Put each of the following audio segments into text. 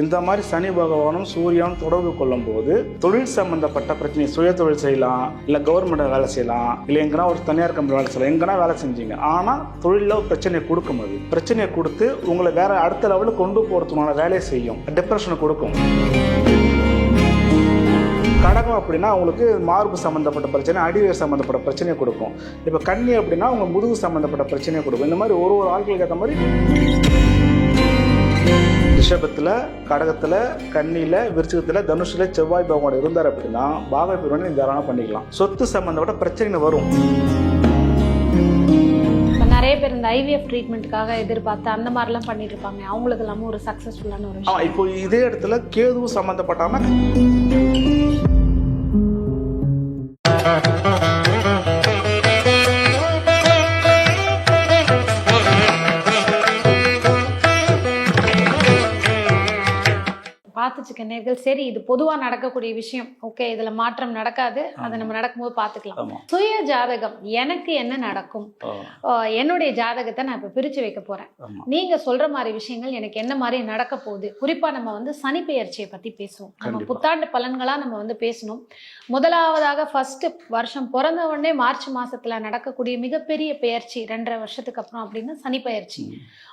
இந்த மாதிரி சனி பகவானும் சூரியனும் தொடர்பு கொள்ளும் போது தொழில் சம்பந்தப்பட்ட பிரச்சனை சுய தொழில் செய்யலாம் இல்ல கவர்மெண்ட் வேலை செய்யலாம் இல்ல எங்கன்னா ஒரு தனியார் கம்பெனி வேலை செய்யலாம் எங்கன்னா வேலை செஞ்சீங்க. ஆனா தொழில ஒரு கொடுக்கும் அது. பிரச்சனையை கொடுத்து உங்களை வேற அடுத்த லெவலுக்கு கொண்டு போறதுக்கான வேலையை செய்யும். டிப்ரெஷனை கொடுக்கும். கடகம் அப்படின்னா உங்களுக்கு மார்பு சம்மந்தப்பட்ட பிரச்சனை அடிவேர் சம்மந்தப்பட்ட பிரச்சனையை கொடுக்கும். இப்போ கண்ணி அப்படின்னா உங்கள் முதுகு சம்மந்தப்பட்ட பிரச்சனையை கொடுக்கும். இந்த மாதிரி ஒரு ஒரு ஆட்களுக்கு ஏற்ற மாதிரி ரிஷபத்தில் கடகத்தில் கன்னியில் விருச்சிகத்தில் தனுஷில் செவ்வாய் பகவான் இருந்தார் அப்படின்னா பாக பிரிவினை இந்த தாராளம் பண்ணிக்கலாம். சொத்து சம்மந்தப்பட்ட பிரச்சனைகள் வரும். நிறைய பேர் இந்த ஐவிஎஃப் ட்ரீட்மெண்ட்டுக்காக எதிர்பார்த்து அந்த மாதிரிலாம் பண்ணிட்டு இருப்பாங்க. அவங்களுக்கு எல்லாமே ஒரு சக்ஸஸ்ஃபுல்லான ஒரு விஷயம் இப்போ இதே இடத்துல கேது சம்மந்தப்பட்டாம பார்த்துச்சுக்க நேர்கள் சரி இது பொதுவா நடக்கக்கூடிய விஷயம். ஓகே இதுல மாற்றம் நடக்காது. அதை நம்ம நடக்கும்போது பார்த்துக்கலாம் சுய ஜாதகம் எனக்கு என்ன நடக்கும்? என்னுடைய ஜாதகத்தை நான் இப்ப பிரிச்சு வைக்க போறேன். நீங்க சொல்ற மாதிரி விஷயங்கள் எனக்கு என்ன மாதிரி நடக்க போகுது? குறிப்பா நம்ம வந்து சனி பெயர்ச்சியை பத்தி பேசுவோம். நம்ம. புத்தாண்டு பலன்களா நம்ம வந்து பேசணும். முதலாவதாக ஃபர்ஸ்ட் வருஷம் பிறந்த உடனே மார்ச் மாசத்துல நடக்கக்கூடிய மிகப்பெரிய பெயர்ச்சி ரெண்டரை வருஷத்துக்கு அப்புறம் அப்படின்னு சனி பெயர்ச்சி.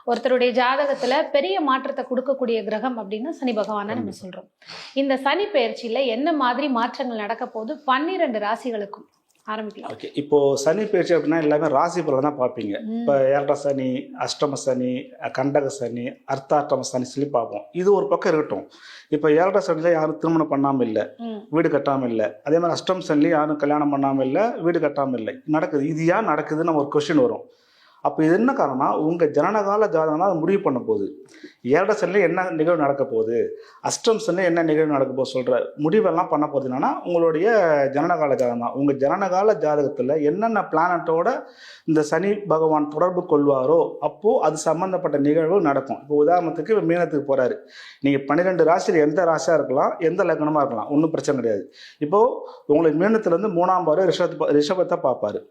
ஒருத்தருடைய ஜாதகத்துல பெரிய மாற்றத்தை கொடுக்கக்கூடிய கிரகம் அப்படின்னு சனி பகவானை நம்ம சொல்றோம். இந்த சனி பெயர்ச்சியில என்ன மாதிரி மாற்றங்கள் நடக்க போகுது? பன்னிரெண்டு ராசிகளுக்கும் ஆரம்பிக்கலாம். ஓகே இப்போ சனி பயிற்சி அப்படின்னா எல்லாமே ராசி பலன் தான் பார்ப்பீங்க. இப்போ ஏழரை சனி அஷ்டம சனி கண்டக சனி அர்த்தாஷ்டம சனி சொல்லி பார்ப்போம். இது ஒரு பக்கம் இருக்கட்டும். இப்போ ஏழரை சனியில் யாரும் திருமணம் பண்ணாமல் இல்லை. வீடு கட்டாமல் இல்லை. அதே மாதிரி அஷ்டம் சனிலையும் யாரும் கல்யாணம் பண்ணாமல் இல்லை வீடு கட்டாமல் இல்லை. நடக்குது. இது ஏன் நடக்குதுன்னு ஒரு கொஸ்டின் வரும். அப்போ இது என்ன காரணம்னா உங்கள் ஜனனகால ஜாதகம் தான் அதை முடிவு பண்ண போகுது. ஏழரை என்ன நிகழ்வு நடக்க போகுது? அஷ்டம் சனியில் என்ன நிகழ்வு நடக்க போகுது சொல்கிற முடிவெல்லாம் பண்ண போகுது என்னன்னா உங்களுடைய ஜனனகால ஜாதகம் தான் உங்கள் ஜனனகால ஜாதகத்தில் என்னென்ன பிளானட்டோட இந்த சனி பகவான் தொடர்பு கொள்வாரோ அப்போது அது சம்மந்தப்பட்ட நிகழ்வு நடக்கும். இப்போ உதாரணத்துக்கு இப்போ மீனத்துக்கு போகிறாரு நீங்கள் பன்னிரெண்டு ராசியில் எந்த ராசியாக இருக்கலாம் எந்த லக்னமாக இருக்கலாம் ஒன்றும் பிரச்சனை கிடையாது. இப்போது உங்களுக்கு மீனத்துலேருந்து மூணாம் பார்வை ரிஷபத்தை ரிஷபத்தை பார்ப்பாரு.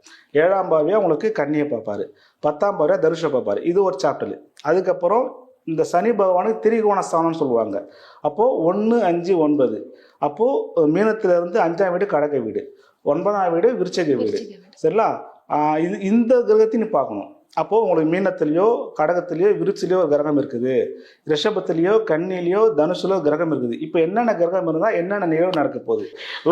ஏழாம் பார்வையாக உங்களுக்கு கண்ணியை பார்ப்பாரு. பத்தாம் பார்வையாக தனுஷை பார்ப்பாரு. இது ஒரு சாப்டர் அதுக்கப்புறம் இந்த சனி பகவானுக்கு திரிகோண ஸ்தானம்னு சொல்லுவாங்க. அப்போது ஒன்று அஞ்சு ஒன்பது. அப்போது மீனத்திலிருந்து அஞ்சாம் வீடு கடக வீடு. ஒன்பதாம் வீடு விருச்சக வீடு. சரிங்களா? இது இந்த கிரகத்தையும் நீ பார்க்கணும். அப்போது உங்களுக்கு மீனத்திலேயோ கடகத்திலேயோ விருச்சிலையோ ஒரு கிரகம் இருக்குது. ரிஷபத்திலேயோ கன்னிலேயோ தனுசுலோ கிரகம் இருக்குது. இப்போ என்னென்ன கிரகம் இருந்தால் என்னென்ன நிகழ்வு நடக்க போகுது?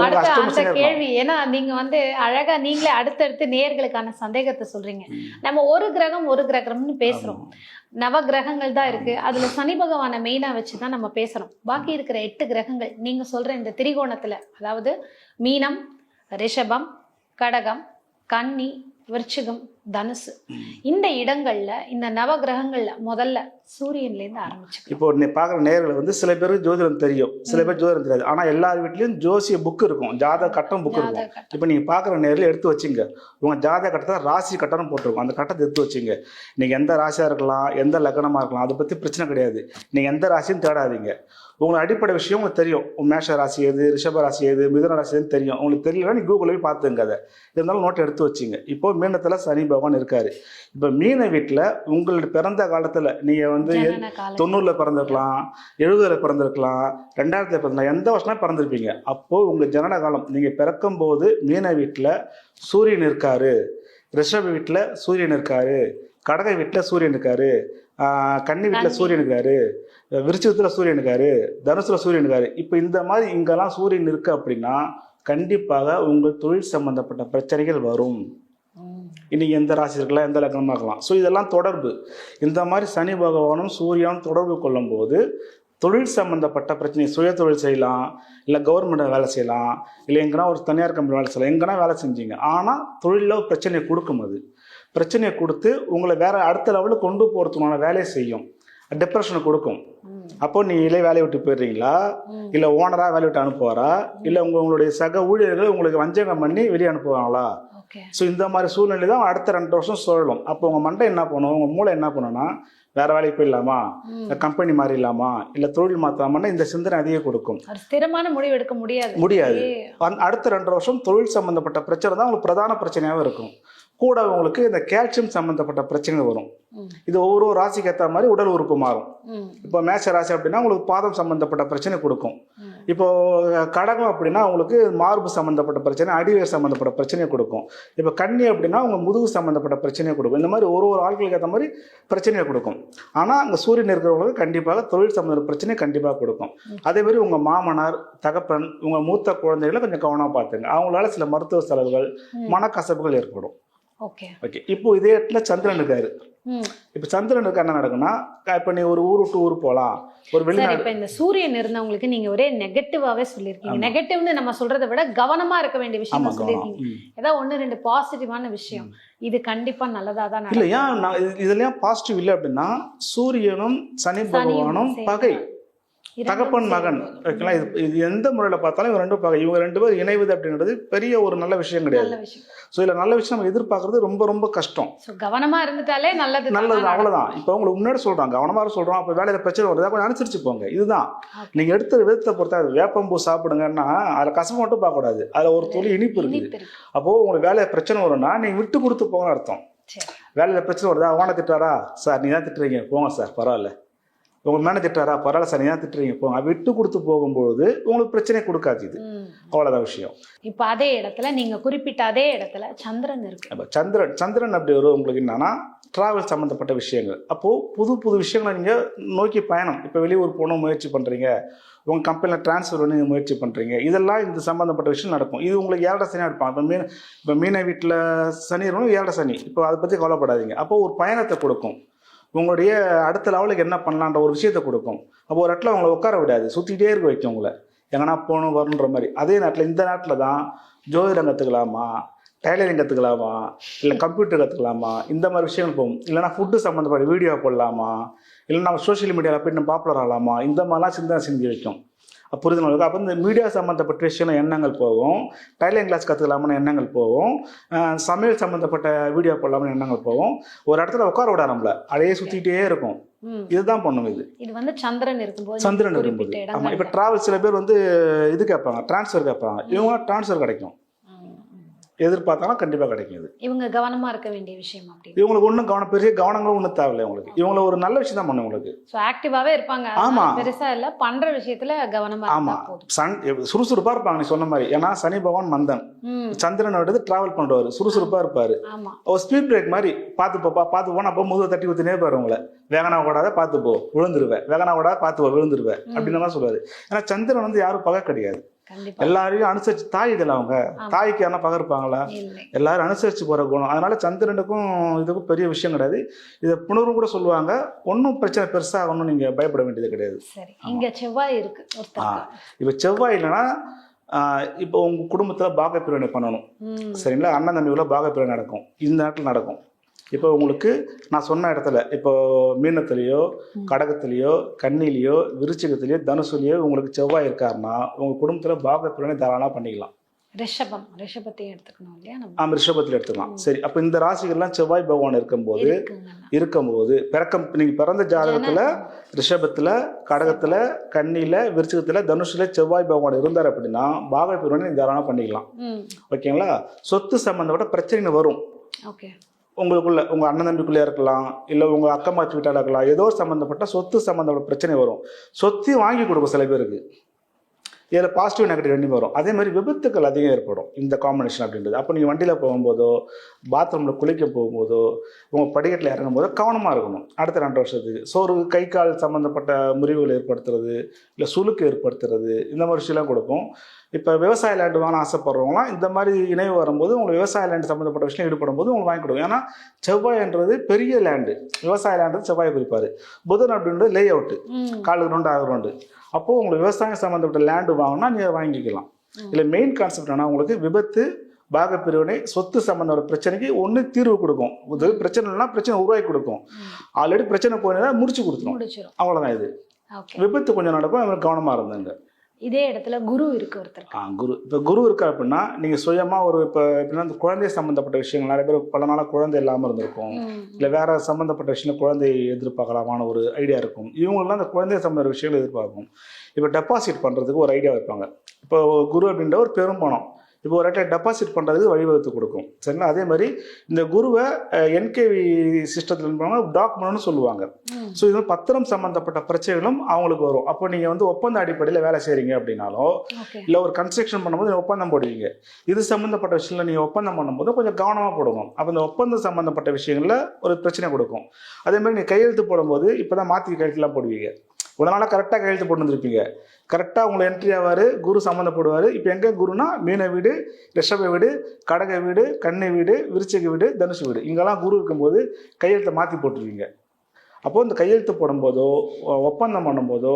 அடுத்த. கேள்வி ஏன்னா நீங்க வந்து அழகா நீங்களே அடுத்தடுத்து நேர்களுக்கான சந்தேகத்தை சொல்றீங்க. நம்ம ஒரு கிரகம் ஒரு கிரகம்னு பேசுறோம். நவ கிரகங்கள் தான் இருக்கு. அதுல சனி பகவானை மெயினா வச்சு தான் நம்ம பேசுறோம். பாக்கி இருக்கிற எட்டு கிரகங்கள் நீங்க சொல்ற இந்த திரிகோணத்துல அதாவது மீனம் ரிஷபம் கடகம் கன்னி விருச்சிகம் தனுசு. இந்த இடங்கள்ல இந்த நவ கிரகங்கள்ல முதல்ல சூரியன்ல இருந்து ஆரம்பிச்சுக்கலாம் இப்போ நீ பார்க்குற நேரில் வந்து சில பேருக்கு ஜோதிடம் தெரியும். சில பேர் ஜோதிடம் தெரியாது. ஆனால் எல்லார் வீட்லேயும் ஜோசிய புக் இருக்கும். ஜாதக கட்டம் புக் இருக்கும். இப்போ நீங்கள் பார்க்குற நேரில் எடுத்து வச்சுங்க. உங்கள் ஜாதக கட்டத்தை ராசி கட்டணம் போட்டிருக்கும். அந்த கட்டத்தை எடுத்து வச்சுங்க. நீங்கள் எந்த ராசியாக இருக்கலாம் எந்த லக்னமாக இருக்கலாம் அதை பற்றி பிரச்சனை கிடையாது. நீங்கள் எந்த ராசியும் தேடாதீங்க. உங்களுக்கு அடிப்படை விஷயம் உங்களுக்கு தெரியும். உங்க மேஷ ராசி எது ரிஷப ராசி எது மிதுன ராசி எதுன்னு தெரியும். உங்களுக்கு தெரியலன்னா நீ கூகுளில் போய் பார்த்துங்க அதை. இருந்தாலும் நோட்டை எடுத்து வச்சுங்க. இப்போ மீனத்தில் சனி பகவான் இருக்காரு. இப்போ மீன வீட்டில் உங்களுடைய பிறந்த காலத்தில் நீங்கள் வந்து தொண்ணூறில் பிறந்திருக்கலாம் எழுபதுல பிறந்திருக்கலாம் ரெண்டாயிரத்துல பிறந்திருக்கலாம் எந்த வருஷமா பிறந்திருப்பீங்க. அப்போ உங்க ஜனன காலம் நீங்க பிறக்கும் போது மீன வீட்டில் சூரியன் இருக்காரு. ரிஷப வீட்டில் சூரியன் இருக்காரு. கடக வீட்டில் சூரியன் இருக்காரு. கன்னி வீட்டில். சூரியன் இருக்காரு. விருச்சிகத்தில் சூரியன் இருக்காரு. தனுசுல சூரியன் இருக்காரு. இப்போ இந்த மாதிரி இங்கெல்லாம் சூரியன் இருக்கு அப்படின்னா கண்டிப்பாக உங்கள் தொழில் சம்பந்தப்பட்ட பிரச்சனைகள் வரும். இன்றைக்கி இன்னைக்கு எந்த ராசி இருக்கலாம் எந்த லக்னமாக இருக்கலாம். ஸோ இதெல்லாம் தொடர்பு. இந்த மாதிரி சனி பகவானும் சூரியனும் தொடர்பு கொள்ளும்போது தொழில் சம்பந்தப்பட்ட பிரச்சனை சுய தொழில் செய்யலாம் இல்லை கவர்மெண்ட் வேலை செய்யலாம் இல்லை எங்கன்னா ஒரு தனியார் கம்பெனி வேலை செய்யலாம் எங்கன்னா வேலை செஞ்சீங்க. ஆனால் தொழிலில் ஒரு பிரச்சனையை கொடுக்கும் அது. பிரச்சனையை கொடுத்து உங்களை வேற அடுத்த லெவலில் கொண்டு போகிறதுக்கான வேலையை செய்யும். டிப்ரெஷனை கொடுக்கும். அப்போ நீங்களே வேலையை விட்டு போயிடுறீங்களா. இல்லை ஓனராக வேலையை விட்டு அனுப்புவாரா? இல்லை உங்க உங்களுடைய சக ஊழியர்கள் உங்களுக்கு வஞ்சகம் பண்ணி வெளியே அனுப்புவாங்களா? ஸோ இந்த மாதிரி சூழ்நிலை தான் அடுத்த ரெண்டு வருஷம் சுழலும். அப்போ உங்கள் மண்டை என்ன பண்ணும்? உங்கள் மூளை என்ன பண்ணுன்னா வேற வேலைக்கு போயிடலாமா. இல்லை கம்பெனி மாறிடலாமா? இல்லை தொழில் மாற்றலாமான்னு இந்த சிந்தனை அதிக கொடுக்கும். ஸ்திரமான முடிவு எடுக்க முடியாது. முடியாது. அடுத்த ரெண்டு வருஷம் தொழில் சம்பந்தப்பட்ட பிரச்சனை தான் உங்களுக்கு பிரதான பிரச்சனையாகவும் இருக்கும். கூட உங்களுக்கு இந்த கால்சியம் சம்மந்தப்பட்ட பிரச்சனைகள் வரும். இது ஒவ்வொரு ராசிக்கு ஏற்ற மாதிரி உடல் உறுப்பு மாறும். இப்போ மேஷ ராசி அப்படின்னா உங்களுக்கு பாதம் சம்மந்தப்பட்ட பிரச்சனை கொடுக்கும். இப்போ கடகம் அப்படின்னா உங்களுக்கு மார்பு சம்மந்தப்பட்ட பிரச்சனை அடிவேர் சம்மந்தப்பட்ட பிரச்சனையை கொடுக்கும். இப்போ கன்னி அப்படின்னா உங்க முதுகு சம்மந்தப்பட்ட பிரச்சனையை கொடுக்கும். இந்த மாதிரி ஒரு ஒரு ஆட்களுக்கு ஏற்ற மாதிரி பிரச்சனையை கொடுக்கும். ஆனால் அங்கே சூரியன் இருக்கிறவங்களுக்கு கண்டிப்பாக தொழில் சம்மந்த பிரச்சனையை கண்டிப்பாக கொடுக்கும். அதே மாதிரி உங்கள் மாமனார் தகப்பன் உங்கள் மூத்த குழந்தைகளை கொஞ்சம் கவனமாக பார்த்துங்க. அவங்களால சில மருத்துவ செலவுகள். மனக்கசப்புகள் ஏற்படும். ஓகே ஓகே இப்போ இதே இடத்துல சந்திரன் இருக்காரு. இப்போ சந்திரன் இருக்க என்ன நடக்குன்னா இப்போ நீ ஒரு ஊர் விட்டு ஊர் போகலாம் ஒரு வெளிநாடு இப்ப இந்த சூரியன் இருந்தவங்களுக்கு நீங்க ஒரே நெகட்டிவாவே சொல்லியிருக்கீங்க. நெகட்டிவ்னு நம்ம சொல்றதை விட கவனமா இருக்க வேண்டிய விஷயம் சொல்லியிருக்கீங்க. ஏதாவது ஒண்ணு ரெண்டு பாசிட்டிவான விஷயம். இது கண்டிப்பா நல்லதா தான் இல்ல நடக்கும். ஏன் நான் இது- இதுல ஏன் பாசிட்டிவ் இல்லை அப்படின்னா சூரியனும் சனி பகவானும் பகை. தகப்பன் மகன். ஓகேங்களா? இது இது எந்த முறையில் பார்த்தாலும் இவங்க ரெண்டும் பகை இவங்க ரெண்டு பேரும் இணைவது அப்படின்றது பெரிய ஒரு நல்ல விஷயம் கிடையாது. ஸோ இதில் நல்ல விஷயம் நம்ம எதிர்பார்க்கறது ரொம்ப ரொம்ப கஷ்டம். சோ கவனமா இருந்துட்டாலே நல்லது நல்லது தானா அவ்வளவுதான். இப்போ உங்களுக்கு முன்னாடி சொல்றாங்க கவனமாக சொல்றோம் அப்போ வேலையில பிரச்சனை வருதா கொஞ்சம் அனுசரிச்சு போங்க. இதுதான். Okay. நீங்க எடுத்த விதத்தை பொறுத்தா வேப்பம்பூ சாப்பிடுங்கன்னா அதில் கசப்பு மட்டும் பார்க்கக்கூடாது. அதில் ஒரு துளி இனிப்பு இருக்குது. இனிப்பு இருக்கு. அப்போ உங்களுக்கு வேலையில பிரச்சனை வரும்னா நீங்க விட்டு கொடுத்து போங்கன்னு அர்த்தம். வேலையில பிரச்சனை வருதா? ஓன திட்டாரா சார் நீ தான் திட்டுறீங்க. போங்க சார் பரவாயில்ல. உங்க மேலே திட்டாரா பரவாயில்ல சார் தான் திட்டுறீங்க. போங்க விட்டு கொடுத்து போகும்போது உங்களுக்கு பிரச்சனை கொடுக்காது இது. அவ்வளோதான் விஷயம். இப்ப அதே இடத்துல நீங்க குறிப்பிட்ட அதே இடத்துல சந்திரன் இருக்கு. சந்திரன் சந்திரன் அப்படி வரும் உங்களுக்கு என்னன்னா டிராவல் சம்மந்தப்பட்ட விஷயங்கள். அப்போது புது புது விஷயங்களை நீங்கள் நோக்கி பயணம். இப்போ வெளியூர் போகணும் முயற்சி பண்ணுறீங்க உங்கள் கம்பெனியில் ட்ரான்ஸ்ஃபர் பண்ணி நீங்கள் முயற்சி பண்ணுறீங்க இதெல்லாம் இந்த சம்மந்தப்பட்ட விஷயம் நடக்கும். இது உங்களுக்கு ஏழரை சனியாக இருப்பாங்க இப்போ மீன் இப்போ மீனை வீட்டில் சனி இருக்கணும் ஏழரை சனி. இப்போ அதை பற்றி கவலைப்படாதீங்க. அப்போ ஒரு பயணத்தை கொடுக்கும். உங்களுடைய அடுத்த லெவலுக்கு என்ன பண்ணலான்ற ஒரு விஷயத்தை கொடுக்கும். அப்போ ஒரு இடத்துல உங்களை உட்கார விடாது. சுற்றிக்கிட்டே இருக்க வைக்கும் உங்களை. எங்கன்னா போகணும் வரணுன்ற மாதிரி. அதே நேரத்தில் இந்த நேரத்தில் தான் ஜோதிடம் கற்றுக்கலாமா டைலரிங் கற்றுக்கலாமா இல்லை கம்ப்யூட்டர் கற்றுக்கலாமா இந்த மாதிரி விஷயங்கள் போகும். இல்லைனா ஃபுட்டு சம்மந்தப்பட்ட வீடியோ போடலாமா? இல்லை நம்ம சோஷியல் மீடியாவில் போய் நம்ம பாப்புலர் ஆகலாமா? இந்த மாதிரிலாம் சிந்தனை செஞ்சு வைக்கும். அப்ப புரிதல் அப்போ இந்த மீடியா சம்மந்தப்பட்ட விஷயம் எண்ணங்கள் போகும். டைலரிங் கிளாஸ் கற்றுக்கலாம்னு எண்ணங்கள் போகும். சமையல் சம்மந்தப்பட்ட வீடியோ போடலாம்னு எண்ணங்கள் போகும். ஒரு இடத்துல உட்கார விட நம்மள. அடையே சுற்றிக்கிட்டே இருக்கும். இதுதான் பண்ணும் இது. இது வந்து சந்திரன் இருக்கும்போது சந்திரன் இருக்கும்போது. ஆமாம் இப்போ. டிராவல் சில பேர் வந்து இது கேட்பாங்க ட்ரான்ஸ்ஃபர் கேட்பாங்க. இவங்க ட்ரான்ஸ்ஃபர் கிடைக்கும். எதிர்பார்த்தாலும் கண்டிப்பாக கிடைக்கும் இது. இவங்க கவனமா இருக்க வேண்டிய விஷயம் அப்படின்னு இவங்களுக்கு ஒன்றும் கவனம் பெரிய கவனங்களும் ஒன்றும் தேவையில்லை உங்களுக்கு இவங்கள ஒரு நல்ல விஷயம் தான் பண்ணும் உங்களுக்கு சோ ஆக்டிவாவே இருப்பாங்க. ஆமா. அதனால பெருசா இல்ல பண்ற விஷயத்துல கவனமா இருந்தா ஆமா. போதும். சன் சுறுசுறுப்பாக இருப்பாங்க நீ சொன்ன மாதிரி. ஏன்னா சனி பகவான் மந்தன். சந்திரன் எடுத்து டிராவல் பண்ணுவார் சுறுசுறுப்பாக இருப்பார். ஒரு ஸ்பீட் பிரேக் மாதிரி பார்த்து போப்பா பார்த்து போனா அப்போ முதுக தட்டி ஊற்றினே பாரு உங்களை. வேகனா ஓடாத பார்த்து போ விழுந்துருவேன். வேகனா ஓடாத பார்த்து போ விழுந்துருவேன். அப்படின்னு தான் சொல்லுவாரு. ஏன்னா சந்திரன் வந்து யாரும் பகை கிடையாது. எல்லாரையும் அனுசரிச்சு தாய் இதில் அவங்க. தாய்க்கு யாரா பகை இருப்பாங்களா இல்லை. எல்லாரும் அனுசரிச்சு போற குணம். அதனால சந்திரனுக்கும் இதுக்கும் பெரிய விஷயம் கிடையாது. இதை புணர்வும் கூட சொல்லுவாங்க ஒன்றும் பிரச்சனை பெருசா ஒன்றும் நீங்க பயப்பட வேண்டியது கிடையாது. சரி. இங்க செவ்வாய் இருக்கு இப்போ செவ்வாய் இல்லைன்னா இப்போ உங்க குடும்பத்துல பாக பிரிவினை பண்ணணும் சரிங்களா? அண்ணன் தம்பிக்குள்ள பாக பிரிவினை நடக்கும். இந்த நேரத்தில் நடக்கும். இப்போ உங்களுக்கு நான் சொன்ன இடத்துல இப்போ மீனத்துலேயோ கடகத்துலேயோ கன்னிலேயோ விருச்சிகத்துலேயோ தனுசுலேயோ உங்களுக்கு செவ்வாய் இருக்காருன்னா உங்கள் குடும்பத்தில் பாக பிரிவினை தாராளமாக பண்ணிக்கலாம். ரிஷபம் ரிஷபத்தையும் எடுத்துக்கணும் இல்லையா ஆமாம் ரிஷபத்தில் எடுத்துக்கலாம். சரி அப்போ இந்த ராசிகள்லாம் செவ்வாய் பகவான் இருக்கும்போது இருக்கும்போது பிறக்கம் நீங்கள் பிறந்த ஜாதகத்தில் ரிஷபத்தில் கடகத்தில் கன்னியில் விருச்சிகத்தில் தனுஷில் செவ்வாய் பகவான் இருந்தார் அப்படின்னா பாக பிரிவினை தாராளமாக பண்ணிக்கலாம். ஓகேங்களா? சொத்து சம்மந்தப்பட்ட பிரச்சனை வரும். ஓகே. உங்களுக்குள்ள உங்க அண்ணன் தம்பிக்குள்ளே இருக்கலாம் இல்லை உங்க அக்கா மாச்சி வீட்டால இருக்கலாம் ஏதோ ஒரு சம்மந்தப்பட்ட சொத்து சம்மந்தப்பட்ட பிரச்சனை வரும். சொத்தையும் வாங்கி கொடுக்கும் சில பேருக்கு. இதில் பாசிட்டிவ் நெகட்டிவ் ரெண்டுமே வரும். அதே மாதிரி விபத்துக்கள் அதிகம் ஏற்படும். இந்த காம்பினேஷன் அப்படின்றது. அப்போ நீங்கள் வண்டியில் போகும்போதோ பாத்ரூமில் குளிக்க போகும்போதோ உங்கள் படிக்கட்டில் இறங்கும் போதோ கவனமாக இருக்கணும். அடுத்த ரெண்டு வருஷத்துக்கு. சோறு கை கால் சம்மந்தப்பட்ட முறிவுகள் ஏற்படுத்துறது இல்லை சுளுக்கு ஏற்படுத்துறது இந்த மாதிரி விஷயம்லாம் கொடுக்கும். இப்போ விவசாய லேண்டு வாங்க ஆசைப்படுறவங்களாம் இந்த மாதிரி இணைவு வரும்போது உங்களுக்கு விவசாய லேண்டு சம்மந்தப்பட்ட விஷயம் ஈடுபடும் போது உங்களுக்கு வாங்கி கொடுக்கும் ஏன்னா செவ்வாய்ன்றது பெரிய லேண்டு விவசாய லேண்டு செவ்வாய் குறிப்பார். புதன் அப்படின்றது லே அவுட்டு கால் ரவுண்டு ஆறு ரவுண்டு அப்போது உங்களுக்கு விவசாயம் சம்மந்தப்பட்ட லேண்டு வாங்கினா நீங்கள் வாங்கிக்கலாம். இதில் மெயின் கான்செப்ட் என்ன உங்களுக்கு விபத்து பாக பிரிவினை சொத்து சம்மந்தப்பட்ட பிரச்சனைக்கு ஒன்று தீர்வு கொடுக்கும். இது பிரச்சனை இல்லைன்னா பிரச்சனை உருவாக்கி கொடுக்கும். ஆல்ரெடி பிரச்சனை போயிருந்தா முடிச்சு கொடுத்துரும். அவ்வளோதான் இது. விபத்து கொஞ்சம் நடக்கும் அது கவனமாக இருந்தாங்க. இதே இடத்துல குரு இருக்கு ஒருத்தருக்கு. ஆ குரு. இப்போ குரு இருக்கா அப்படின்னா நீங்கள் சுயமாக ஒரு இப்போ எப்படின்னா இந்த குழந்தை சம்மந்தப்பட்ட விஷயங்கள் நிறைய பேர் பல நாளாக குழந்தை இல்லாமல் இருந்திருக்கும். இல்லை வேற சம்மந்தப்பட்ட விஷயம் குழந்தை எதிர்பார்க்கலாமான ஒரு ஐடியா இருக்கும். இவங்கெல்லாம் அந்த குழந்தை சம்மந்த விஷயங்கள் எதிர்பார்க்கும். இப்போ டெபாசிட் பண்ணுறதுக்கு ஒரு ஐடியா வைப்பாங்க. இப்போ குரு அப்படின்ற ஒரு பெரும் பணம் இப்போ ஒரு இடத்துல டெபாசிட் பண்ணுறதுக்கு வழிவகுத்து கொடுக்கும். சரிங்களா? அதே மாதிரி இந்த குருவை என்கேவி சிஸ்டத்தில் டாக்குமெண்ட்னு சொல்லுவாங்க. ஸோ இது பத்திரம் சம்மந்தப்பட்ட பிரச்சனைகளும் அவங்களுக்கு வரும். அப்போ நீங்கள் வந்து ஒப்பந்த அடிப்படையில் வேலை செய்கிறீங்க அப்படின்னாலும் இல்லை ஒரு கன்ஸ்ட்ரக்ஷன் பண்ணும்போது நீங்க ஒப்பந்தம் போடுவீங்க. இது சம்மந்தப்பட்ட விஷயத்தில் நீங்கள் ஒப்பந்தம் பண்ணும்போது கொஞ்சம் கவனமாக போடணும் அப்போ இந்த ஒப்பந்தம் சம்மந்தப்பட்ட விஷயங்களில் ஒரு பிரச்சனை கொடுக்கும். அதே மாதிரி நீங்கள் கையெழுத்து போடும்போது இப்போ தான் மாற்றி கையெழுத்துலாம் போடுவீங்க. ஒரு நாளாக கரெக்டாக கையெழுத்து போட்டு வந்திருப்பீங்க கரெக்டாக உங்களை என்ட்ரி ஆவார் குரு சம்மந்தப்படுவார். இப்போ எங்கே குருனா? மீன வீடு ரிஷப வீடு கடக வீடு கன்னி வீடு விருச்சிக வீடு தனுசு வீடு. இங்கெல்லாம் குரு இருக்கும்போது கையெழுத்தை மாற்றி போட்டுருவீங்க. அப்போது இந்த கையெழுத்து போடும்போதோ ஒப்பந்தம் பண்ணும்போதோ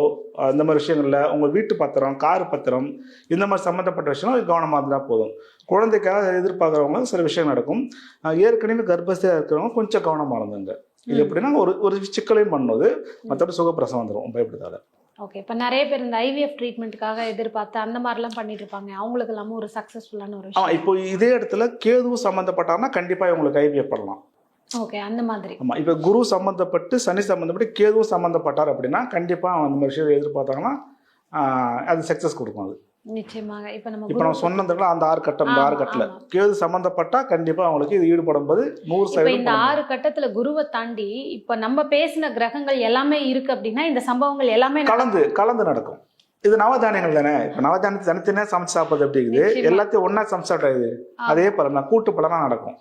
இந்த மாதிரி விஷயங்களில் உங்கள் வீட்டு பத்திரம் கார் பத்திரம் இந்த மாதிரி சம்மந்தப்பட்ட விஷயம் கவனமாக இருந்தால் போதும். குழந்தைக்காக எதிர்பார்க்குறவங்க சில விஷயம் நடக்கும். ஏற்கனவே கர்ப்பஸ்தியாக இருக்கிறவங்க கொஞ்சம் கவனமாக இருந்துங்க. இது. எப்படின்னா ஒரு ஒரு சிக்கலையும் பண்ணும்போது மற்றபடி சுகப்பிரசவம் வந்துடும் பயப்படுதாத ஓகே இப்போ நிறைய பேர் இந்த ஐவிஎஃப் ட்ரீட்மெண்ட்டுக்காக எதிர்பார்த்து அந்த மாதிரிலாம் பண்ணிட்டு இருப்பாங்க. அவங்களுக்கு எல்லாமே ஒரு சக்ஸஸ்ஃபுல்லான ஒரு ஆமாம் விஷயம். இப்போ இதே இடத்துல கேது சம்மந்தப்பட்டார்னா கண்டிப்பாக இவங்களுக்கு ஐவிஎஃப் பண்ணலாம். ஓகே அந்த மாதிரி. ஆமாம் இப்போ குரு சம்மந்தப்பட்டு சனி சம்மந்தப்பட்டு கேதுவும் சம்மந்தப்பட்டார் அப்படின்னா கண்டிப்பாக அந்த மாதிரி விஷயத்தை எதிர்பார்த்தாங்கன்னா அது சக்ஸஸ் கொடுக்கும் அது. நிச்சயமாக இப்போ நம்ம இப்போ நம்ம சொன்னதுல அந்த ஆறு கட்டம் ஆறு கட்டில். கேது சம்மந்தப்பட்டா கண்டிப்பாக அவங்களுக்கு இது ஈடுபடும் போது நூறு இப்ப இந்த சதவீதம் ஆறு கட்டத்துல குருவை தாண்டி இப்ப நம்ம பேசின கிரகங்கள் எல்லாமே இருக்கு அப்படின்னா இந்த சம்பவங்கள் எல்லாமே. கலந்து கலந்து நடக்கும் இது நவதானியங்கள் தானே இப்போ நவதானியத்தை தனித்தனியாக சமைச்சு சாப்பிட்றது நிச்சயமா. எல்லாத்தையும் ஒன்றா சமைச்சு சாப்பிட்றது. அதே பலன் தான் கூட்டு பலனாக நடக்கும்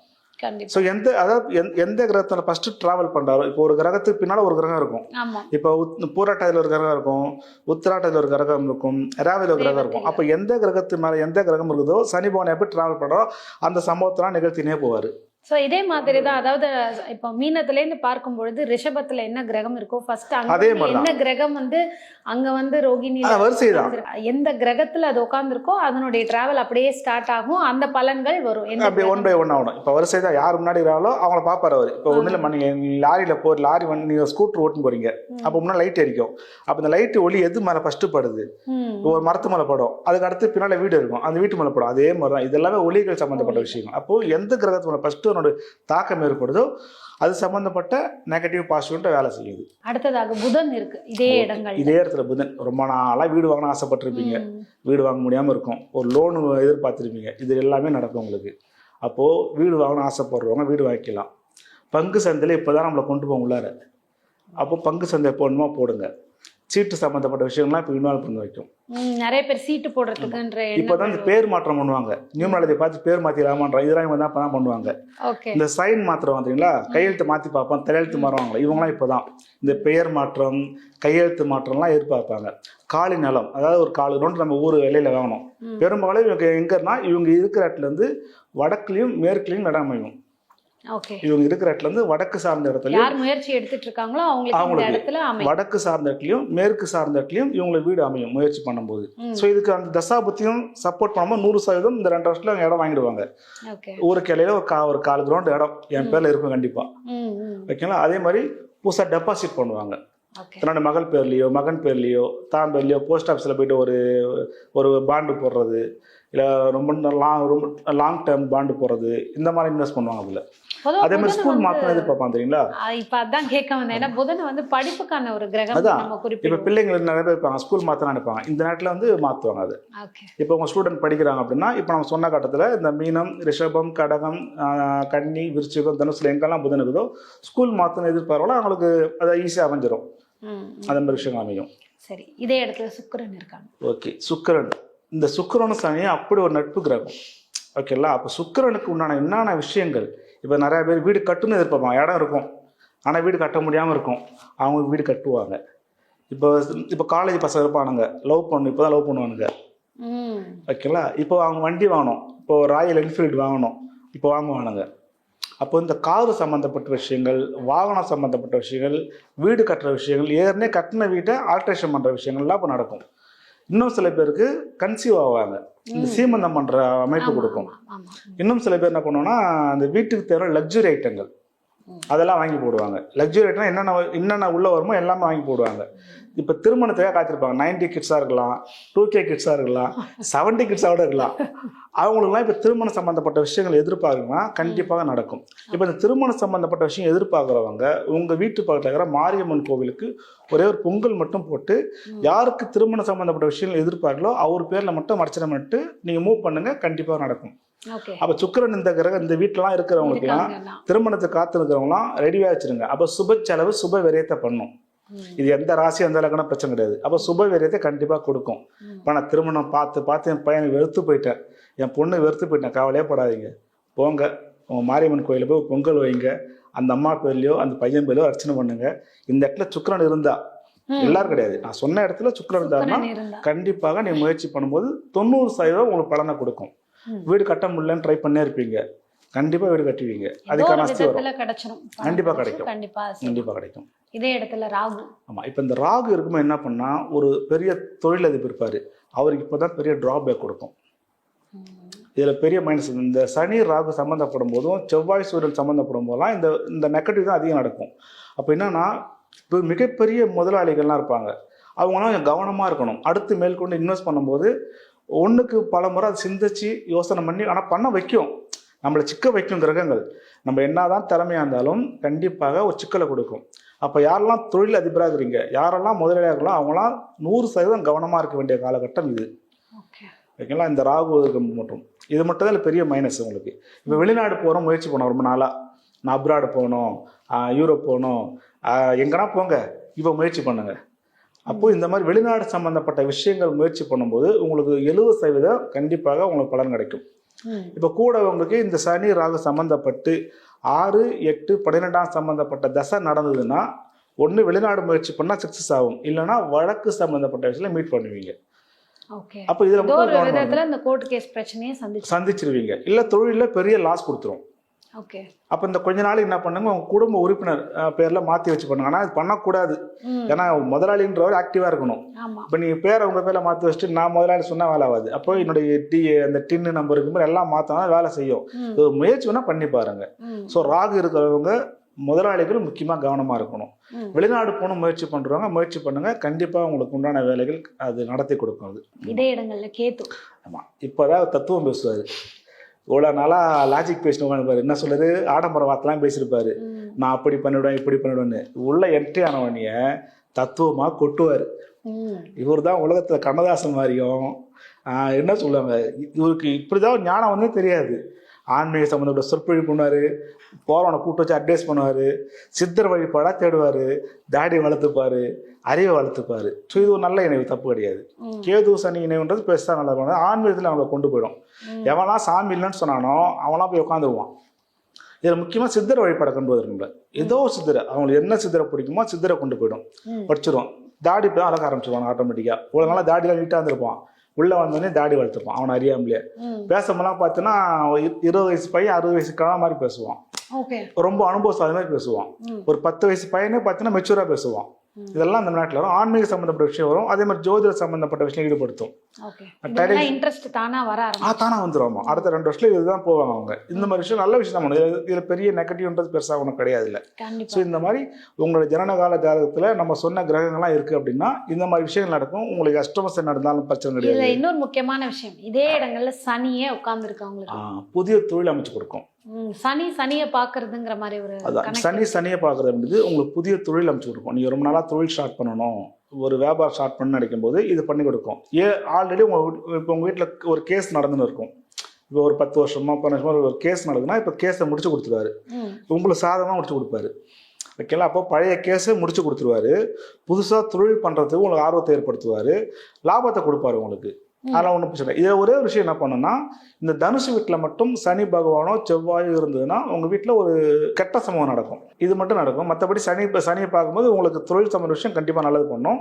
ஸோ எந்த அதாவது எந்த- கிரகத்தில் ஃபஸ்ட்டு ட்ராவல் பண்ணுறாரோ இப்போ ஒரு கிரகத்துக்கு பின்னால் ஒரு கிரகம் இருக்கும். ஆமா. இப்போ உத் பூராட்டாதியில் ஒரு கிரகம் இருக்கும் உத்திராட்டத்தில் ஒரு கிரகம் இருக்கும் ராவில ஒரு கிரகம் இருக்கும். அப்போ எந்த கிரகத்து மேலே எந்த கிரகம் இருக்குதோ சனி பவன் எப்படி ட்ராவல் பண்ணுறோ அந்த சம்பவத்தெல்லாம் நிகழ்த்தினே போவார். சோ இதே மாதிரி தான் அதாவது இப்போ மீனத்துல இருந்து பார்க்கும் பொழுது ரிஷபத்துல என்ன கிரகம் இருக்கோ ஃபர்ஸ்ட் அங்க. என்ன கிரகம் வந்து அங்க வந்து ரோகிணி. எந்த கிரகத்துல அது உட்கார்ந்துருக்கோ அதனுடைய டிராவல் அப்படியே ஸ்டார்ட் ஆகும். அந்த பலன்கள் வரும். எந்த அப்படி ஒன் பை ஒன் ஆகணும். இப்போ வரிசை தான் யார் முன்னாடி இருக்காங்களோ அவங்கள பார்ப்பாரு அவர். இப்போ ஒன்றும் இல்லை நீங்கள் லாரியில் போ லாரி வந்து நீங்கள் ஸ்கூட்டர் ஓட்டுன்னு போறீங்க. அப்போ முன்னாடி லைட் எரிக்கும் அப்போ இந்த லைட்டு ஒளி எது மேலே ஃபஸ்ட்டு படுது? ஒரு மரத்து மேலே படும். அதுக்கு அடுத்து பின்னால் வீடு இருக்கும். அந்த வீட்டு மேலே படும். அதே மாதிரி தான் இது எல்லாமே ஒளிகள் சம்மந்தப்பட்ட. விஷயம் அப்போது எந்த கிரகத்து மேலே ஃபஸ்ட்டு அதனோட தாக்கம் ஏற்படுதோ அது சம்மந்தப்பட்ட நெகட்டிவ் பாசிட்டிவ்ன்ட்டு வேலை செய்யுது. அடுத்ததாக புதன் இருக்கு. இதே இடங்கள் இதே இடத்துல புதன். ரொம்ப நாளாக வீடு வாங்கணும் ஆசைப்பட்டிருப்பீங்க. வீடு வாங்க முடியாமல் இருக்கும். ஒரு லோனு எதிர்பார்த்துருப்பீங்க. இது எல்லாமே நடக்கும் உங்களுக்கு. அப்போது வீடு வாங்கணும் ஆசைப்படுறவங்க வீடு வாங்கிக்கலாம். பங்கு சந்தையில் இப்போ தான் நம்மளை கொண்டு போக உள்ளார. அப்போ பங்கு சந்தை போடணுமா போடுங்க. சீட்டு சம்மந்தப்பட்ட விஷயங்கள்லாம் இப்போ இன்வால்வ் பண்ணி வைக்கும். நிறைய பேர் சீட்டு போடுறதுக்குன்ற இப்போ தான் இந்த பேர் மாற்றம் பண்ணுவாங்க. நியூமராலஜி பார்த்து பேர் மாற்றிடலாமான்ற இதெல்லாம் இவங்க தான் இப்போ தான் பண்ணுவாங்க. இந்த சைன் மாத்திரம் வந்தீங்களா கையெழுத்து மாற்றி பார்ப்போம். தலையெழுத்து மாறுவாங்களா. இவங்களாம் இப்போ தான் இந்த பெயர் மாற்றம் கையெழுத்து மாற்றம்லாம் எதிர்பார்ப்பாங்க. காலி நிலம். அதாவது ஒரு காலு ரவுண்டு நம்ம ஊர் வெளியில் வாங்கணும். பெரும்பாலும் இவங்க எங்கன்னா இவங்க இருக்கிற இடத்துல இருந்து வடக்குலையும் மேற்குலையும் இடம் அமையும் இவங்க இருக்கிற இடத்துல இருந்து வடக்கு சார்ந்த இடத்துலையும் யார் முயற்சி எடுத்துட்டு இருக்காங்களோ அவங்களுக்கு. இடத்துல வடக்கு சார்ந்த இடத்துலையும் மேற்கு சார்ந்த இடத்துலையும் இவங்களை வீடு அமையும் முயற்சி பண்ணும்போது. ஸோ இதுக்கு அந்த தசாபுத்தியும் சப்போர்ட் பண்ணும்போது நூறு சதவீதம் இந்த ரெண்டு வருஷத்துல அவங்க இடம் வாங்கிடுவாங்க. ஊருக்கு இடையில ஒரு கா ஒரு கால் கிரவுண்ட் இடம் என் பேர்ல இருக்கும் கண்டிப்பா. ஓகேங்களா? அதே மாதிரி புதுசாக டெபாசிட் பண்ணுவாங்க. தன்னோட மகள் பேர்லேயோ மகன் பேர்லேயோ தான் பேர்லேயோ போஸ்ட் ஆஃபீஸில் போயிட்டு ஒரு ஒரு பாண்டு போடுறது இல்லை ரொம்ப லாங் ரொம்ப லாங் டேர்ம் பாண்டு போடுறது இந்த மாதிரி இன்வெஸ்ட் பண்ணுவாங்க அதில். அதே மாதிரி ஸ்கூல் மாற்றணும் எதிர்பார்ப்பான் தெரியுங்களா? இப்ப அதான் கேட்க வந்தேன். ஏன்னா புதன் வந்து படிப்புக்கான ஒரு கிரகம் இப்போ பிள்ளைங்களுக்கு நிறைய பேர் இருப்பாங்க. ஸ்கூல் மாற்றலாம் நினைப்பாங்க. இந்த நேரத்தில் வந்து மாற்றுவாங்க அது. இப்போ உங்கள் ஸ்டூடெண்ட் படிக்கிறாங்க அப்படின்னா இப்போ நம்ம சொன்ன கட்டத்தில் இந்த மீனம் ரிஷபம் கடகம் கன்னி விருச்சிகம் தனுசில் எங்கெல்லாம் புதன் இருக்குதோ ஸ்கூல் மாற்றணும் எதிர்பார்க்கலாம் அவங்களுக்கு அதை ஈஸியாக அமைஞ்சிரும். அந்த மாதிரி விஷயங்கள் அமையும். சரி இதே இடத்துல சுக்கிரன் இருக்காங்க. ஓகே சுக்கிரன். இந்த சுக்கிரனும் சனியும் அப்படி ஒரு நட்பு கிரகம். ஓகேங்களா அப்போ சுக்கிரனுக்கு உண்டான என்னென்ன விஷயங்கள்? இப்போ நிறைய பேர் வீடு கட்டணும்னு எதிர்பார்ப்பாங்க. இடம் இருக்கும். ஆனால் வீடு கட்ட முடியாமல் இருக்கும். அவங்க வீடு கட்டுவாங்க. இப்போ இப்போ காலேஜ் பசங்க இருப்பானுங்க. லவ் பண்ணு இப்போ தான் லவ் பண்ணுவானுங்க ஓகேங்களா இப்போ அவங்க வண்டி வாங்கணும். இப்போ ராயல் என்ஃபீல்டு வாங்கணும். இப்போ வாங்குவானுங்க. அப்போ இந்த காரு சம்மந்தப்பட்ட விஷயங்கள் வாகனம் சம்மந்தப்பட்ட விஷயங்கள் வீடு கட்டுற விஷயங்கள் ஏற்கனவே கட்டின வீட்டை ஆல்ட்ரேஷன் பண்ணுற விஷயங்கள்லாம் இப்போ நடக்கும். இன்னும் சில பேருக்கு கன்சீவ் ஆவாங்க. இந்த. சீமந்தம் பண்ணுற அமைப்பு கொடுக்கும். இன்னும் சில பேர் என்ன பண்ணுவோம்னா அந்த வீட்டுக்கு தேவை லக்ஸுரி ஐட்டங்கள் அதெல்லாம் வாங்கி போடுவாங்க. லக்ஸுரி ஐட்டம் என்னென்ன என்னென்ன உள்ள வருமோ எல்லாமே வாங்கி போடுவாங்க. இப்போ திருமணத்துக்காக காத்திருப்பாங்க. நைன்டி கிட்ஸாக இருக்கலாம் டூ கே கிட்ஸாக இருக்கலாம் செவன்டி கிட்ஸாக கூட இருக்கலாம். அவங்களுக்குலாம் இப்போ திருமணம் சம்மந்தப்பட்ட விஷயங்கள் எதிர்பார்க்கணும்னா கண்டிப்பாக நடக்கும். இப்போ இந்த திருமணம் சம்மந்தப்பட்ட விஷயம் எதிர்பார்க்குறவங்க உங்கள் வீட்டு பக்கத்தில் இருக்கிற மாரியம்மன் கோவிலுக்கு ஒரே ஒரு பொங்கல் மட்டும் போட்டு யாருக்கு திருமணம் சம்மந்தப்பட்ட விஷயங்கள் எதிர்பார்க்கலோ அவர் பேரில் மட்டும் அர்ச்சனை பண்ணிட்டு நீங்கள் மூவ் பண்ணுங்க கண்டிப்பாக நடக்கும். அப்போ சுக்கிரன் இந்த கிரகம் இந்த வீட்டிலலாம் இருக்கிறவங்களுக்குலாம் இருக்காங்கன்னா திருமணத்துக்கு காத்து இருக்கிறவங்களாம் ரெடியாக வச்சிருங்க. அப்போ சுப செலவு சுப விரயத்தை பண்ணும். இது எந்த ராசி எந்த லக்கணம் பிரச்சனை கிடையாது. அப்போ சுப விரயத்தை கண்டிப்பாக கொடுக்கும். இப்போ நான் திருமணம் பார்த்து பார்த்து என் பையனை வெறுத்து போயிட்டேன். என் பொண்ணு வெறுத்து போயிட்டேன். கவலையே படாதீங்க. போங்க. உங்கள் மாரியம்மன் கோயிலில் போய் பொங்கல் வைங்க. அந்த அம்மா பேர்லையோ அந்த பையன் பேர்லையோ அர்ச்சனை பண்ணுங்க. இந்த இடத்துல சுக்கிரன் இருந்தா. எல்லாரும் கிடையாது. நான் சொன்ன இடத்துல சுக்கிரன் இருந்தாருன்னா. கண்டிப்பாக நீ முயற்சி பண்ணும்போது தொண்ணூறு சதவீதம் உங்களுக்கு பலனை கொடுக்கும். வீடு கட்ட முடியலன்னு ட்ரை பண்ணே இருப்பீங்க. கண்டிப்பா வீடு கட்டுவீங்க. அதுக்கான அஸ்தி வரும். கண்டிப்பா கிடைக்கும். கண்டிப்பா கிடைக்கும். இதே இடத்துல ராகு. ஆமா இப்போ இந்த ராகு இருக்கும்போது என்ன பண்ணா ஒரு பெரிய தொழிலதிபர் இருப்பாரு. அவருக்கு இப்போதான் பெரிய டிராபேக் கொடுக்கும். இதில் இதுல பெரிய மைனஸ் இந்த சனி ராகு சம்மந்தப்படும் போதும் செவ்வாய் சூரியன் சம்மந்தப்படும் போதெல்லாம் இந்த இந்த நெகட்டிவ் தான் அதிகம் நடக்கும். அப்போ என்னன்னா இப்போ மிகப்பெரிய முதலாளிகள்லாம் இருப்பாங்க. அவங்களாம் கவனமா இருக்கணும். அடுத்து மேற்கொண்டு இன்வெஸ்ட் பண்ணும்போது ஒண்ணுக்கு பல முறை அதை சிந்திச்சு யோசனை பண்ணி ஆனா பண்ண வைக்கும். நம்மளை சிக்க வைக்கும் கிரகங்கள். நம்ம என்னதான் திறமையா இருந்தாலும் கண்டிப்பாக ஒரு சிக்கலை கொடுக்கும். அப்போ யாரெல்லாம் தொழில் அதிபராக இருக்கிறீங்க யாரெல்லாம் முதலாளியாக இருக்கலாம் அவங்களாம் நூறு சதவீதம் கவனமாக இருக்க வேண்டிய காலகட்டம் இது. ஓகே. ஓகேங்களா? இந்த ராகு மட்டும். இது மட்டும் தான் பெரிய மைனஸ் உங்களுக்கு. இப்போ வெளிநாடு போகிற முயற்சி பண்ணோம் ரொம்ப நாளாக நான் அப்ராடு போகணும் யூரோப் போகணும் ஆஹ் எங்கனா போங்க. இப்போ முயற்சி பண்ணுங்க. அப்போ இந்த மாதிரி வெளிநாடு சம்பந்தப்பட்ட விஷயங்கள் முயற்சி பண்ணும்போது உங்களுக்கு எழுபது சதவீதம் கண்டிப்பாக உங்களுக்கு பலன் கிடைக்கும். இப்போ கூட உங்களுக்கு இந்த சனி ராகு சம்பந்தப்பட்டு ஆறு எட்டு பன்னிரெண்டாம் சம்பந்தப்பட்ட தசை நடந்ததுன்னா ஒன்று வெளிநாடு முயற்சி பண்ணால் சக்ஸஸ் ஆகும். இல்லைன்னா வழக்கு சம்பந்தப்பட்ட விஷயத்தில் மீட் பண்ணுவீங்க. அப்போ இதில் சந்திச்சிருவீங்க. இல்லை தொழிலில் பெரிய லாஸ் கொடுத்துரும். ஓகே. அப்போ இந்த கொஞ்ச நாள் என்ன பண்ணுங்க உங்க குடும்ப உறுப்பினர் பேர்ல மாற்றி வச்சு பண்ணுங்க. ஆனால் இது பண்ணக்கூடாது. ஏன்னா முதலாளின்றவர் ஆக்டிவாக இருக்கணும். இப்போ நீங்கள் பேரை உங்கள் பேரில் மாற்றி வச்சுட்டு நான் முதலாளி சொன்னால் வேலை ஆகாது. அப்போ என்னுடைய டி அந்த டின்னு நம்பர் இருக்கும்போது எல்லாம் மாற்றினா வேலை செய்யும். ஒரு முயற்சி வேணால் பண்ணி பாருங்க. ஸோ ராகு இருக்கிறவங்க முதலாளிகள் முக்கியமாக கவனமாக இருக்கணும். வெளிநாடு போகணும் முயற்சி பண்ணுறவங்க முயற்சி பண்ணுங்க. கண்டிப்பாக உங்களுக்கு உண்டான வேலைகள் அது நடத்தி கொடுக்கும் அது. இடங்கள்ல கேத்து ஆமாம் இப்போதான் தத்துவம் பேசுவார். இவ்வளோ நாளாக லாஜிக் பேசினவங்க பாரு. என்ன சொல்லுது? ஆடம்பர வார்த்தைலாம் பேசியிருப்பாரு. நான் அப்படி பண்ணிவிடுவேன் இப்படி பண்ணிவிடுவேன்னு உள்ள என்ட்ரி ஆனவனைய தத்துவமாக கொட்டுவார். இவர் தான் உலகத்தில் கண்ணதாசன் மாதிரியும் என்ன சொல்லுவாங்க? இவருக்கு இப்படி தான் ஞானம் வந்து தெரியாது. ஆன்மீக சம்மந்தப்பட்ட சொற்பொழி பண்ணுவார். போகிறவனை கூப்பிட்டு வச்சு அட்வைஸ் பண்ணுவார். சித்தர் வழிபாடாக தேடுவார். தாடி வளர்த்துப்பார். அறிவை வளர்த்துப்பார். ஸோ இது ஒரு நல்ல இணைவு தப்பு கிடையாது. கேது சனி இணைவுன்றது பெருசாக நல்லா பண்ணுறது ஆன்மீகத்தில் அவங்கள கொண்டு போயிடும். ம். எவன்லாம் சாமி இல்லைன்னு சொன்னானோ அவன்லாம் போய் உட்காந்துருவான் இதில் முக்கியமாக சித்தர் வழிபாடை கொண்டு வரும்ல ஏதோ ஒரு சித்தரை. அவங்களுக்கு என்ன சித்தரை பிடிக்குமோ சித்தரை கொண்டு போயிடும். படிச்சிடும் தாடி இப்போ அழக ஆரம்பிச்சிருவான் ஆட்டோமேட்டிக்காக இவ்வளோ நாளாக தாடிலாம் நீட்டாக இருந்திருப்பான். உள்ளே வந்தோடனே தாடி வளர்த்துப்பான். அவன் அறியாமலே. பேசும்போதெல்லாம் பார்த்தீங்கன்னா இருபது வயசு பையன் அறுபது வயசு கிழமை மாதிரி பேசுவான். ரொம்ப அனுபவசாலி மாதிரி பேசுவான். ஒரு பத்து வயசு பையனே பார்த்தீங்கன்னா மெச்சூராக பேசுவான். இதெல்லாம் அந்த நாட்டில் வரும். ஆன்மீக சம்மந்தப்பட்ட விஷயம் வரும். அதே மாதிரி ஜோதிட சம்மந்தப்பட்ட விஷயம் ஈடுபடுத்தும். இன்ட்ரெஸ்ட் தானா வர ஆ தானா வந்துருவாமா? அடுத்த ரெண்டு வருஷத்துல இதுதான் போவாங்க அவங்க. இந்த மாதிரி விஷயம் நல்ல விஷயம் தான் இதில் பெரிய நெகட்டிவ்ன்றது பெருசாக ஒன்றும் கிடையாது இல்லை ஸோ இந்த மாதிரி உங்களோட ஜனனகால ஜாதகத்தில் நம்ம சொன்ன கிரகங்கள்லாம் இருக்குது அப்படின்னா இந்த மாதிரி விஷயங்கள் நடக்கும். உங்களுக்கு அஷ்டமசம் நடந்தாலும் பிரச்சனை கிடையாது. இன்னொரு முக்கியமான விஷயம். இதே இடங்கள்ல சனியே உட்கார்ந்து அவங்களுக்கு. ஆ, புதிய தொழில் அமைச்சு கொடுக்கும். சனி சனியை பாக்குறதுங்கிற மாதிரி ஒரு சனி சனியை பார்க்குறது அப்படின்றது உங்களுக்கு புதிய தொழில் அமைச்சு கொடுக்கும். நீங்கள் ரொம்ப நாளாக தொழில் ஸ்டார்ட் பண்ணணும். ஒரு வியாபாரம் ஸ்டார்ட் பண்ண நினைக்கும் போது இது பண்ணி கொடுக்கும். ஏ ஆல்ரெடி உங்கள் இப்போ உங்கள் வீட்டில் ஒரு கேஸ் நடந்துன்னு இருக்கும். இப்போ ஒரு பத்து வருஷமா பன்னெண்டு வருஷமா ஒரு கேஸ் நடக்குதுன்னா இப்போ கேஸை முடிச்சு கொடுத்துருவாரு. உங்களுக்கு சாதகமாக முடிச்சு கொடுப்பாரு. ஓகேங்களா? அப்போ பழைய கேஸை முடிச்சு கொடுத்துருவாரு. புதுசாக தொழில் பண்ணுறதுக்கு உங்களுக்கு ஆர்வத்தை ஏற்படுத்துவார். லாபத்தை கொடுப்பாரு உங்களுக்கு. அதெல்லாம் ஒன்றும் பிரச்சனை இல்லை. இதில் ஒரே ஒரு விஷயம் என்ன பண்ணுன்னா இந்த தனுசு வீட்டில் மட்டும் சனி பகவானோ செவ்வாயோ இருந்ததுன்னா உங்கள் வீட்டில் ஒரு கெட்ட சம்பவம் நடக்கும். இது மட்டும் நடக்கும். மற்றபடி சனி சனியை பார்க்கும்போது உங்களுக்கு தொழில் சம்பந்த விஷயம் கண்டிப்பாக நல்லது பண்ணும்.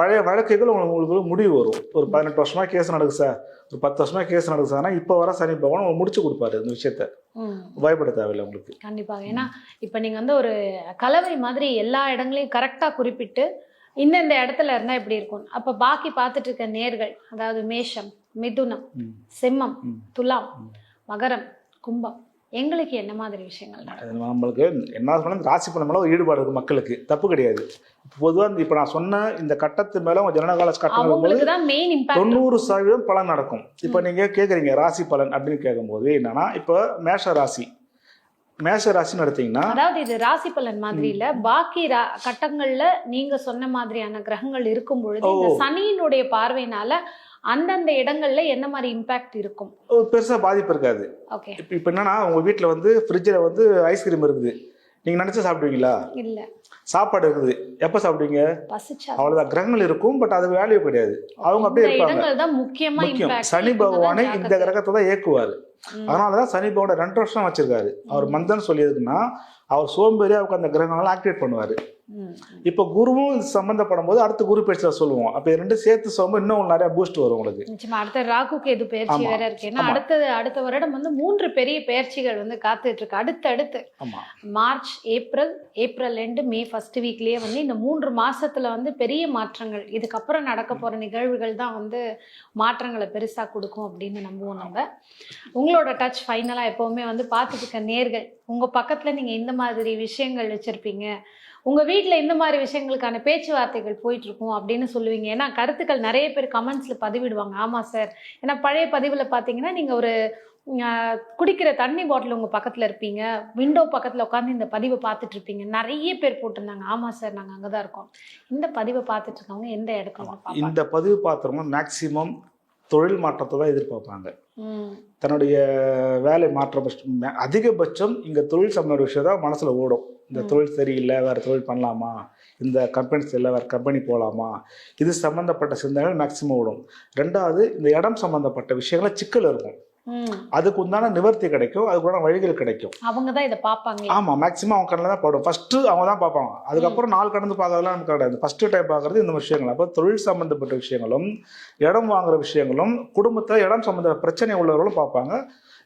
பழைய வழக்குகள் உங்களுக்கு முடிவு வரும். ஒரு பதினெட்டு வருஷமா கேஸ் நடக்குது சார் ஒரு பத்து வருஷமா கேஸ் நடக்குது சார்னா இப்போ வர சனி பகவான் முடிச்சு கொடுப்பாரு இந்த விஷயத்த. பயப்பட தேவையில்லை உங்களுக்கு. கண்டிப்பாக. ஏன்னா இப்ப நீங்க வந்து ஒரு கலவை மாதிரி எல்லா இடங்களையும் கரெக்டா குறிப்பிட்டு இந்தந்த இடத்துல இருந்தா இப்படி இருக்கும். அப்ப பாக்கி பார்த்துட்டு இருக்க நேர்கள் அதாவது மேஷம் மிதுனம். சிம்மம். துலாம். மகரம் கும்பம் எங்களுக்கு என்ன மாதிரி விஷயங்கள் நம்மளுக்கு என்ன சொன்னாலும் ராசி பலன் மேலே ஒரு ஈடுபாடு இருக்கு மக்களுக்கு. தப்பு கிடையாது. பொதுவாக இப்போ நான் சொன்ன இந்த கட்டத்து மேலே உங்கள் ஜனகால கட்டம் தொண்ணூறு சதவீதம் பலன் நடக்கும். இப்போ நீங்கள் கேட்குறீங்க ராசி பலன் அப்படின்னு கேட்கும்போது என்னன்னா இப்போ மேஷ ராசி. மேஷ ராசின்னு எடுத்தீங்கன்னா அதாவது இது ராசி பலன் மாதிரி இல்ல. பாக்கி ரா- கட்டங்கள்ல நீங்க சொன்ன மாதிரியான கிரகங்கள் இருக்கும் பொழுது இந்த. சனியினுடைய பார்வையினால அந்தந்த இடங்கள்ல என்ன மாதிரி இம்பாக்ட் இருக்கும்? ஒரு பெருசாக பாதிப்பு இருக்காது. ஓகே இப்போ என்னன்னா உங்கள் வீட்டில் வந்து ஃப்ரிட்ஜில் வந்து ஐஸ்கிரீம் இருக்குது. நீங்கள் நினச்சி சாப்பிடுவீங்களா? இல்ல. சாப்பாடு இருக்குது. எப்போ சாப்பிடுவீங்க? பசிச்சா அவ்வளோதான் கிரகங்கள் இருக்கும் பட் அது வேல்யூ கிடையாது. அவங்க அப்படியே இருப்பாங்க. முக்கியமா சனி பகவானை இந்த கிரகத்தை தான் இயக்குவார். அதனால தான் சனி பகவான் ரெண்டு வருஷம் வச்சிருக்காரு. அவர் மந்தன் சொல்லியதுன்னா அவர் சோம்பேறியா உட்காந்து அந்த கிரகங்கள்லாம் ஆக்டிவேட் பண்ணுவார். இப்போ குருவும் சம்மந்தப்படும் போது அடுத்து குரு பேச்சு சொல்லுவோம். அப்போ ரெண்டு சேர்த்து சோம்பு இன்னும் நிறைய பூஸ்ட் வரும் உங்களுக்கு. நிச்சயமா அடுத்த ராகு கேது பயிற்சி. வேற இருக்கு? ஏன்னா. அடுத்தது அடுத்த வருடம் வந்து மூன்று பெரிய பயிற்சிகள் வந்து காத்துட்டு இருக்கு. அடுத்து அடுத்து மார்ச் ஏப்ரல் ஏப்ரல் ரெண்டு மே ஃபர்ஸ்ட் வீக்லயே வந்து இந்த மூன்று மாசத்துல வந்து பெரிய மாற்றங்கள் இதுக்கப்புறம் நடக்க போற நிகழ்வுகள் தான் வந்து மாற்றங்களை பெருசா கொடுக்கும் அப்படின்னு நம்புவோம் நம்ம. உங்களோட டச் ஃபைனலா எப்பவுமே வந்து பார்த்துட்டு இருக்க நேர்கள் உங்க பக்கத்துல நீங்க இந்த மாதிரி விஷயங்கள் வச்சிருப்பீங்க. உங்க வீட்ல இந்த மாதிரி விஷயங்களுக்கான பேச்சுவார்த்தைகள் போயிட்டு இருக்கும் அப்படின்னு சொல்லுவீங்க. ஏன்னா கருத்துக்கள் நிறைய பேர் கமெண்ட்ஸ்ல பதிவிடுவாங்க. ஆமா சார் ஏன்னா பழைய பதிவுல பாத்தீங்கன்னா நீங்க ஒரு குடிக்கிற தண்ணி பாட்டில் உங்க பக்கத்துல இருப்பீங்க. விண்டோ பக்கத்துல உட்காந்து இந்த பதிவை பார்த்துட்டு இருப்பீங்க. நிறைய பேர் போட்டிருந்தாங்க. ஆமா சார் நாங்க அங்கதான் இருக்கோம். இந்த பதிவை பார்த்துட்டு இருக்கவங்க எந்த இடத்துல இந்த பதிவு பாத்திரமா மேக்சிமம் தொழில் மாற்றத்தை தான் எதிர்பார்ப்பாங்க. தன்னுடைய வேலை மாற்ற அதிகபட்சம் இங்கே தொழில் சம்பந்த விஷயம் தான் மனசில் ஓடும். இந்த. தொழில் சரியில்லை வேறு தொழில் பண்ணலாமா? இந்த கம்பெனி சரியில்லை வேறு கம்பெனி போகலாமா இது சம்மந்தப்பட்ட சிந்தனைகள் மேக்சிமம் ஓடும். ரெண்டாவது இந்த இடம் சம்மந்தப்பட்ட விஷயங்கள சிக்கல் இருக்கும். அதுக்கு உண்டான நிவர்த்தி கிடைக்கும் அதுக்குண்டான வழிகள் கிடைக்கும். அவங்க தான் இதை பார்ப்பாங்களே ஆமாம் மேக்ஸிமம் அவங்க கண்ணில் தான் படும். ஃபஸ்ட்டு அவங்க தான் பார்ப்பாங்க. அதுக்கப்புறம் நாள் கடந்து பார்க்கறதுலாம் நமக்கு கிடையாது. ஃபஸ்ட்டு டைம் பார்க்குறது இந்த விஷயங்கள். அப்போ தொழில் சம்மந்தப்பட்ட விஷயங்களும் இடம் வாங்குற விஷயங்களும் குடும்பத்தில் இடம் சம்மந்த பிரச்சனை உள்ளவர்களும் பார்ப்பாங்க.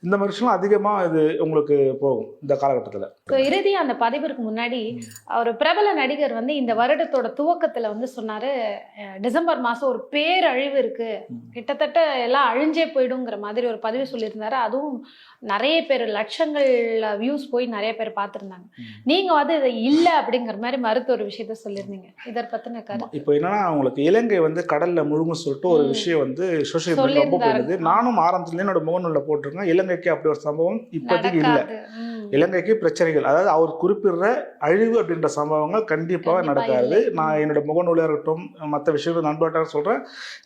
இந்த மாதிரி விஷயம் அதிகமாக இது உங்களுக்கு போகும் இந்த காலகட்டத்தில். So, இறுதியா அந்த பதிவிற்கு முன்னாடி ஒரு பிரபல நடிகர் வந்து இந்த வருடத்தோட துவக்கத்துல வந்து சொன்னாரு டிசம்பர் மாசம் ஒரு பேரழிவு இருக்கு. கிட்டத்தட்ட எல்லாம் அழிஞ்சே போயிடுங்கிற மாதிரி ஒரு பதிவு சொல்லியிருந்தாரு. அதுவும் நிறைய பேர் லட்சங்கள் வியூஸ் போய் நிறைய பேர் பார்த்திருந்தாங்க. நீங்க வந்து இது இல்ல அப்படிங்கிற மாதிரி மறுத்த ஒரு விஷயத்த சொல்லியிருந்தீங்க. இதை பத்தின கருத்து? இப்போ என்னன்னா உங்களுக்கு இலங்கை வந்து கடல்ல முழுங்கும் சொல்லிட்டு ஒரு. விஷயம் வந்து சோஷியல் மீடியா ரொம்ப. போயிடுது நானும் ஆரம்பத்துல என்னோட முகநூலில் போட்டிருக்கேன் இலங்கைக்கு அப்படி ஒரு சம்பவம் இப்போதைக்கு இல்லை. இலங்கைக்கு பிரச்சனைகள் அதாவது அவர் குறிப்பிடுற அழிவு அப்படின்ற சம்பவங்கள் கண்டிப்பாக கண்டிப்பா நடக்காது. நான் என்னோட முகநூலாக இருக்கட்டும் மற்ற விஷயங்கள் நண்பர்கிட்ட சொல்கிறேன்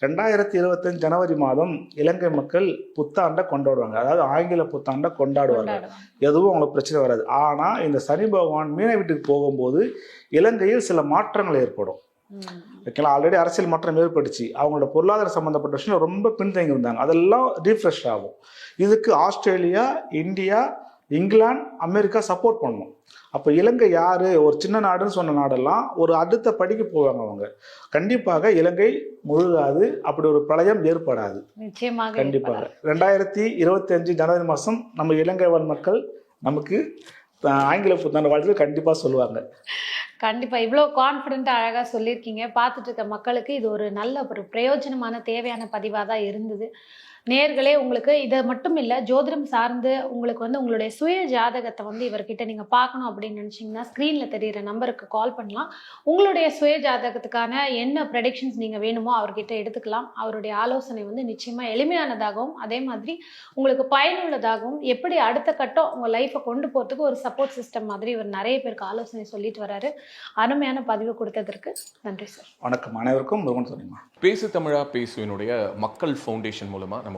ரெண்டாயிரத்தி இருபத்தஞ்சு ஜனவரி மாதம் இலங்கை மக்கள் புத்தாண்டை கொண்டாடுவாங்க அதாவது ஆங்கில புத்தாண்டை கொண்டாடுவாங்க. எதுவும் அவங்களுக்கு பிரச்சனை வராது ஆனால் இந்த சனி பகவான் மீன வீட்டுக்கு போகும்போது இலங்கையில் சில மாற்றங்கள் ஏற்படும். ஓகேங்களா? ஆல்ரெடி அரசியல் மாற்றம் ஏற்பட்டுச்சு. அவங்களோட பொருளாதார சம்மந்தப்பட்ட விஷயம் ரொம்ப பின்தங்கி இருந்தாங்க அதெல்லாம் ரீஃப்ரெஷ் ஆகும். இதுக்கு Australia India England America support பண்ணும் அப்போ இலங்கை யார்? ஒரு சின்ன நாடுன்னு சொன்ன நாடெல்லாம் ஒரு அடுத்த படிக்கு போவாங்க அவங்க. கண்டிப்பாக இலங்கை முழுகாது. அப்படி ஒரு பிரளயம் ஏற்படாது. கண்டிப்பாக. ரெண்டாயிரத்தி இருபத்தி அஞ்சு ஜனவரி மாதம் நம்ம இலங்கை வாழ் மக்கள் நமக்கு ஆங்கில புத்தாண்டு வாழ்த்து கண்டிப்பாக சொல்லுவாங்க. கண்டிப்பாக இவ்வளோ கான்ஃபிடென்ட் அழகாக சொல்லியிருக்கீங்க. பார்த்துட்டு இருக்க மக்களுக்கு இது ஒரு நல்ல ஒரு பிரயோஜனமான தேவையான பதிவாக தான் இருந்தது. நேர்களே உங்களுக்கு இதை மட்டும் இல்லை ஜோதிடம் சார்ந்து உங்களுக்கு வந்து உங்களுடைய சுய ஜாதகத்தை வந்து இவர்கிட்ட நீங்கள் பார்க்கணும் அப்படின்னு நினச்சிங்கன்னா ஸ்க்ரீனில் தெரியிற நம்பருக்கு கால் பண்ணலாம். உங்களுடைய சுய ஜாதகத்துக்கான என்ன ப்ரெடிக்ஷன்ஸ் நீங்கள் வேணுமோ அவர்கிட்ட எடுத்துக்கலாம். அவருடைய ஆலோசனை வந்து நிச்சயமாக எளிமையானதாகவும் அதே மாதிரி உங்களுக்கு பயனுள்ளதாகவும் எப்படி அடுத்த கட்டம் உங்கள் லைஃப்பை கொண்டு போகிறதுக்கு ஒரு சப்போர்ட் சிஸ்டம் மாதிரி இவர் நிறைய பேருக்கு ஆலோசனை சொல்லிட்டு வராரு. அருமையான பதிவு கொடுத்ததற்கு நன்றி சார் வணக்கம். அனைவருக்கும் முருகன் பேசு தமிழா பேசுவினுடைய மக்கள் ஃபவுண்டேஷன் மூலமாக நம்ம